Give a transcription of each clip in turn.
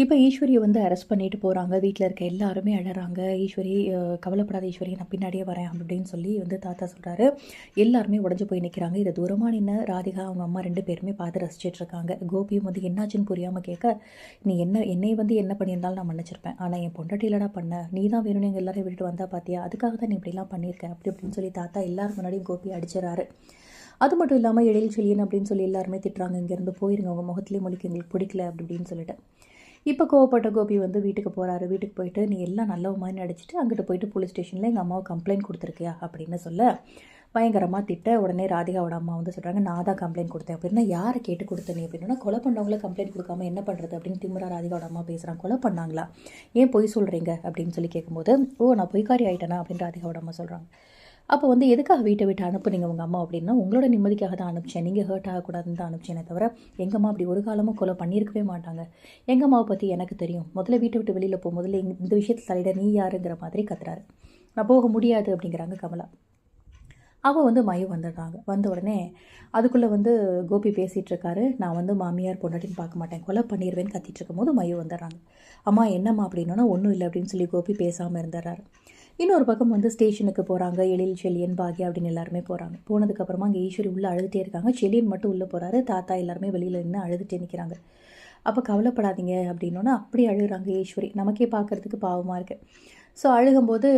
இப்போ ஈஸ்வரியை வந்து அரெஸ்ட் பண்ணிட்டு போகிறாங்க வீட்டில் இருக்க எல்லாருமே அழறாங்க. ஈஸ்வரி கவலைப்படாத ஈஸ்வரி நான் பின்னாடியே வரேன் அப்படின்னு சொல்லி வந்து தாத்தா சொல்கிறாரு எல்லாருமே உடஞ்சு போய் நிற்கிறாங்க இதை தூரமாக நின்று ராதிகா அவங்க அம்மா ரெண்டு பேருமே பார்த்து ரசிச்சிட்டு இருக்காங்க. கோபியும் வந்து என்னாச்சுன்னு புரியாமல் கேட்க நீ என்ன என்னை வந்து என்ன பண்ணியிருந்தாலும் நான் மன்னிச்சிருப்பேன். ஆனால் என் பொண்டாட்டி இல்லடா பண்ண. நீ தான் வேணும்னு எங்கள் எல்லாரையும் விட்டுட்டு வந்தால் பார்த்தியா அதுக்காக தான் நீ இப்படிலாம் பண்ணியிருக்கேன் அப்படி இப்படின்னு சொல்லி தாத்தா எல்லாரும் முன்னாடியும் கோபி அடிச்சிடறாரு. அது மட்டும் இல்லாமல் இடையில் செல்லியன் அப்படின்னு சொல்லி எல்லாருமே திட்டுறாங்க. இங்கேருந்து போயிருங்க. உங்கள் முகத்துலேயே மொழிக்கு எங்களுக்கு பிடிக்கல. அப்படி இப்படின்னு சொல்லிட்டு. இப்போ கோவப்பட்ட கோபி வந்து வீட்டுக்கு போகிறாரு வீட்டுக்கு போயிட்டு நீ எல்லாம் நல்ல மாதிரி நடிச்சிட்டு அங்கிட்டு போயிட்டு போலீஸ் ஸ்டேஷனில் எங்கள் அம்மாவை கம்ப்ளைண்ட் கொடுத்துருக்கியா? அப்படின்னு சொல்ல பயங்கரமாக திட்ட உடனே ராதிகாவோட அம்மா வந்து சொல்கிறாங்க நான் தான் கம்ப்ளைண்ட் கொடுத்தேன். அப்படின்னா யாரை கேட்டு கொடுத்த நீ? அப்படின்னா கொலை பண்ணவங்கள கம்ப்ளைண்ட் கொடுக்காம என்ன பண்ணுறது அப்படின்னு திமுறா ராதிகாவோட அம்மா பேசுகிறாங்க கொலை பண்ணாங்களா? ஏன் பொய் சொல்கிறீங்க அப்படின்னு சொல்லி கேட்கும்போது ஓ நான் பொய்க்காரி ஆயிட்டேனா? அப்படின்னு ராதிகாவோட அம்மா சொல்கிறாங்க அப்போ வந்து எதுக்காக வீட்டை விட்டு அனுப்புனீங்க உங்கள் அம்மா அப்படின்னா உங்களோட நிம்மதிக்காக தான் அனுப்பிச்சேன். நீங்கள் ஹர்ட் ஆகக்கூடாதுன்னு தான் அனுப்பிச்சேனே தவிர எங்கள் அம்மா அப்படி ஒரு காலமும் கொலை பண்ணியிருக்கவே மாட்டாங்க. எங்கள் அம்மாவை பற்றி எனக்கு தெரியும். முதல்ல வீட்டை விட்டு வெளியில் போகும் முதல்ல இந்த- இந்த விஷயத்தில் தலையிட நீ யாருங்கிற மாதிரி கத்துறாரு. நான் போக முடியாது அப்படிங்கிறாங்க கமலா. அவள் வந்து மயம் வந்துடுறாங்க. வந்த உடனே அதுக்குள்ளே வந்து கோபி பேசிகிட்டு இருக்காரு. நான் வந்து மாமியார் பொண்டாட்டின்னு பார்க்க மாட்டேன். கொலை பண்ணிடுவேன்னு கத்திட்டு இருக்கும்போது மயம் வந்துடுறாங்க. அம்மா என்னம்மா அப்படின்னா ஒன்றும் இல்லை அப்படின்னு சொல்லி கோபி பேசாமல் இருந்துடுறாரு. இன்னொரு பக்கம் வந்து ஸ்டேஷனுக்கு போகிறாங்க எழில் செல்லியன் பாக்யா அப்படின்னு எல்லாருமே போகிறாங்க போனதுக்கப்புறமா அங்கே ஈஸ்வரி உள்ளே அழுதுகிட்டே இருக்காங்க. செல்லியன் மட்டும் உள்ளே போகிறாரு தாத்தா எல்லாருமே வெளியில் நின்று அழுதுகிட்டே நிற்கிறாங்க அப்போ கவலைப்படாதீங்க அப்படின்னோன்னா அப்படி அழுகுறாங்க ஈஸ்வரி. நமக்கே பார்க்கறதுக்கு பாவமாக இருக்குது ஸோ அழுகும்போது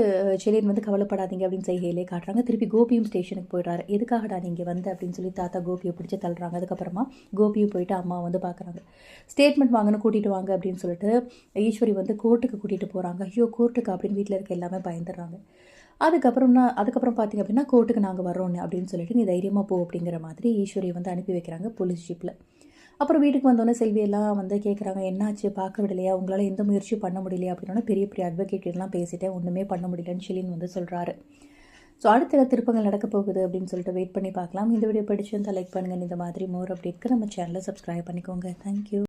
செலியன் வந்து கவலைப்படாதீங்க அப்படின்னு செய்கையிலே காட்டுறாங்க. திருப்பி கோபியும் ஸ்டேஷனுக்கு போயிடுறாரு. எதுக்காகடா நீங்கள் வந்து அப்படின்னு சொல்லி தாத்தா கோபியை பிடிச்சி தள்ளுறாங்க. அதுக்கப்புறமா கோபியும் போயிட்டு அம்மா வந்து பார்க்குறாங்க. ஸ்டேட்மெண்ட் வாங்கணும் கூட்டிகிட்டு வாங்க அப்படின்னு சொல்லிட்டு ஈஸ்வரி வந்து கோர்ட்டுக்கு கூட்டிகிட்டு போகிறாங்க ஐயோ கோர்ட்டுக்கு அப்படின்னு வீட்டில் இருக்க எல்லாமே பயந்துடுறாங்க. அதுக்கப்புறம்னா அதுக்கப்புறம் பார்த்தீங்க அப்படின்னா கோர்ட்டுக்கு நாங்கள் வரோன்னு அப்படின்னு சொல்லிட்டு நீ தைரியமாக போ அப்படிங்கிற மாதிரி ஈஸ்வரியை வந்து அனுப்பி வைக்கிறாங்க போலீஸ் ஜீப்பில் அப்புறம் வீட்டுக்கு வந்தோடனே செல்வியெல்லாம் வந்து கேட்குறாங்க என்னாச்சு? பார்க்க விடலையா? உங்களால் எந்த முயற்சியும் பண்ண முடியலையா? அப்படின்னா பெரிய பெரிய advocate பேசிட்டேன். ஒன்றுமே பண்ண முடியலன்னு ஷிலின் வந்து சொல்கிறாரு ஸோ அடுத்த திருப்பங்கள் நடக்க போகுது அப்படின்னு சொல்லிட்டு வெயிட் பண்ணி பார்க்கலாம். இந்த வீடியோ பிடிச்சிருந்தால் லைக் பண்ணுங்கள் இந்த மாதிரி மோர் அப்டேட்க்கு நம்ம சேனலை சப்ஸ்கிரைப் பண்ணிக்கோங்க. தேங்க்யூ